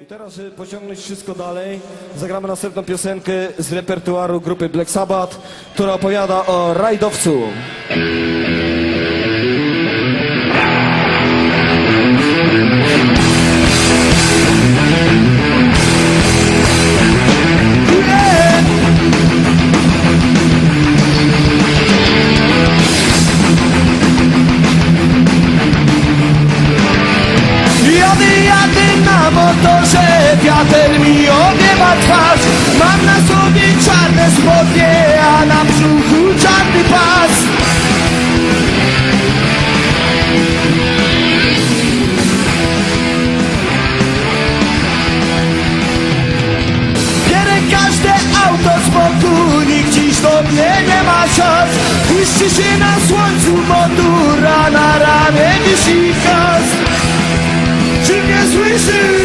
I teraz, żeby pociągnąć wszystko dalej, zagramy następną piosenkę z repertuaru grupy Black Sabbath, która opowiada o rajdowcu. Na motorze, wiatr mi owiewa twarz. Mam na sobie czarne spodnie, a na brzuchu czarny pas. Bierę każde auto z boku, nikt dziś do mnie nie ma szans. Błyszczy się na słońcu motor, a na ramię wisi kask czy mnie słyszysz?